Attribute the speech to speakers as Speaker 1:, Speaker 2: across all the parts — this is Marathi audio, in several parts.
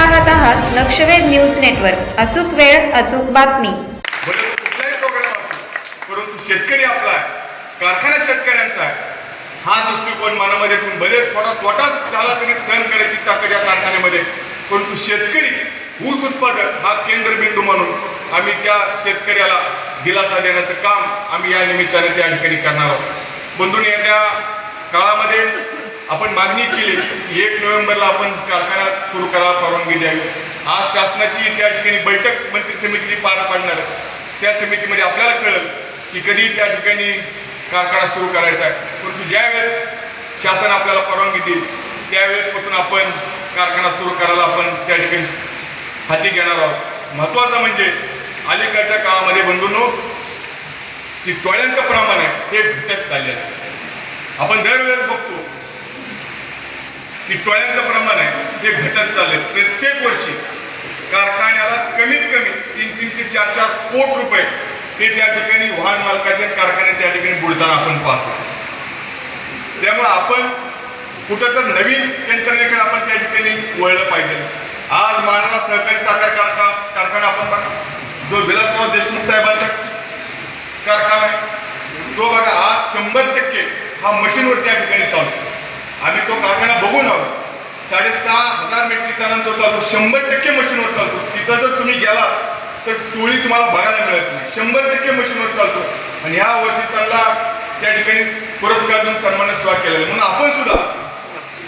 Speaker 1: पाहत आहात लक्षवेध न्यूज नेटवर्क. अचूक वेळ अचूक बातमी.
Speaker 2: परंतु शेतकरी आपला आहे. कारखाना शेतकऱ्यांचा आहे. हा दृष्टिकोन मनामध्ये ठेवून भले थोडा तोटाच झाला तरी सहन करायची ताकद या कारखान्यामध्ये. परंतु शेतकरी ऊस उत्पादक हा केंद्रबिंदू म्हणून आम्ही त्या शेतकऱ्याला दिलासा देण्याचं काम आम्ही या निमित्ताने त्या ठिकाणी करणार आहोत. बंधून येत्या काळामध्ये आपण मागणी केली. एक नोव्हेंबरला आपण कारखाना सुरू करायला परवानगी द्यावी आज शासनाची त्या ठिकाणी बैठक मंत्री समिती पार पाडणार त्या समितीमध्ये आपल्याला कळलं की कधी त्या ठिकाणी कारखाना सुरू करायचा आहे. परंतु ज्यावेळेस शासन आपल्याला परवानगी देईल त्यावेळेसपासून आपण कारखाना सुरू करायला आपण त्या ठिकाणी हाती घेणार आहोत. महत्त्वाचं म्हणजे अलीकडच्या काळामध्ये बंधूंनो की टोळ्यांचं प्रमाण आहे ते घटत चाललेलं आहे. आपण दरवेळेस बघतो की टोळ्यांचं प्रमाण आहे ते घटत चाललंय प्रत्येक वर्षी. कारखान्याला कमीत कमी तीन तीन ते चार चार कोट रुपये ते त्या ठिकाणी वाहन मालकाचे कारखाने त्या ठिकाणी बुडताना आपण पाहतो. त्यामुळे आपण कुठं तर नवीन यंत्रणेकडे आपण त्या ठिकाणी वळलं पाहिजे. आज मानाला सहकारी साखर कारखाना कारखाना आपण बघा. जो विलासराव देशमुख साहेबांचा कारखाना आहे तो बघा आज शंभर टक्के हा मशीनवर त्या ठिकाणी चालतो. आम्ही तो कारखाना बघून साडेसहा हजार मेट्रिक टनांचा चालतो शंभर टक्के मशीनवर चालतो. तिथं जर तुम्ही गेला तर टोळी तुम्हाला बघायला मिळत नाही. शंभर टक्के मशीनवर चालतो. आणि ह्या वर्षी त्यांना त्या ठिकाणी पुरस्कार देऊन सन्मान स्वागत केलेला म्हणून आपण सुद्धा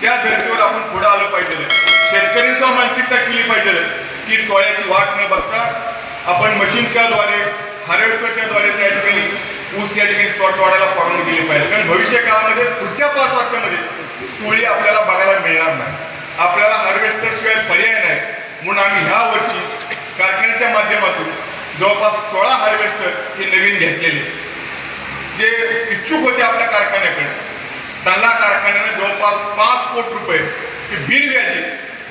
Speaker 2: त्या धर्तीवर आपण पुढे आलं पाहिजे. शेतकऱ्यांसह मानसिकता केली पाहिजे. की टोळ्याची वाट न बघता आपण मशीनच्या द्वारे हार्वेस्टरच्या द्वारे त्या ठिकाणी ऊस त्या ठिकाणी स्पॉट वाढायला परवानगी दिली पाहिजे कारण भविष्य काळामध्ये पुढच्या पाच वर्षामध्ये टोळी आपल्याला बघायला मिळणार नाही आपल्याला हार्वेस्टर शिवाय पर्याय नाही म्हणून आम्ही ह्या वर्षी कारखान्याच्या माध्यमातून जवळपास सोळा हार्वेस्टर हे नवीन घेतलेले. जे इच्छुक होते आपल्या कारखान्याकडे. त्यांना कारखान्याने जवळपास पाच कोटी रुपये हे बिनव्याजी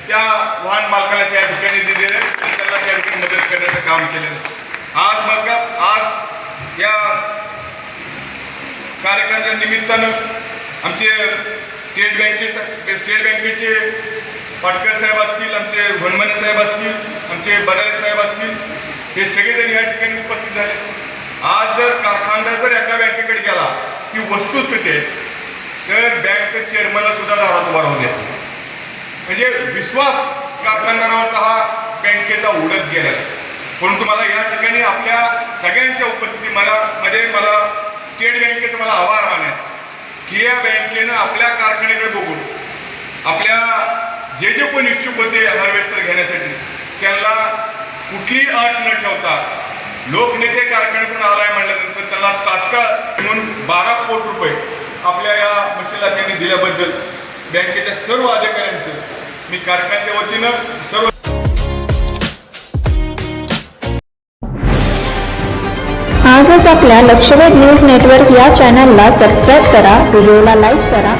Speaker 2: त्या वाहन मालकाला त्या ठिकाणी दिलेले आणि त्यांना त्या ठिकाणी मदत करण्याचं काम केलेलं. आज मग आज या कार्यक्रमाच्या निमित्तानं आमचे स्टेट बँकेचे स्टेट पाटकर साहेब असतील आमचे वनमने साहेब असतील आमचे बदाले साहेब असतील हे सगळेजण या ठिकाणी उपस्थित झाले. आज जर कारखानदार जर एका बँकेकडे गेला की वस्तुस्थिती आहे तर बँक चेअरमनला सुद्धा दारात उभा राहू द्या म्हणजे विश्वास कारखानदारावरचा हा बँकेचा उडत गेला. परंतु मला या ठिकाणी आपल्या सगळ्यांच्या उपस्थिती मला मध्ये मला स्टेट बँकेचं मला आभार मानायचं की या बँकेनं आपल्या कारखान्याकडे बघून आपल्या जे जे कोण इच्छुक होते हार्वेस्टर घेण्यासाठी त्यांना कुठलीही अट न ठेवता लोकनेते कारखान्यातून आलाय म्हटल्यानंतर त्याला तात्काळ म्हणून बारा कोटी रुपये आपल्या या मशीनला त्यांनी दिल्याबद्दल बँकेच्या सर्व अधिकाऱ्यांचं मी कारखान्याच्या वतीनं सर्व
Speaker 1: आजच आपल्या लक्षवेध न्यूज नेटवर्क या चॅनलला सबस्क्राईब करा व्हिडिओला लाईक करा.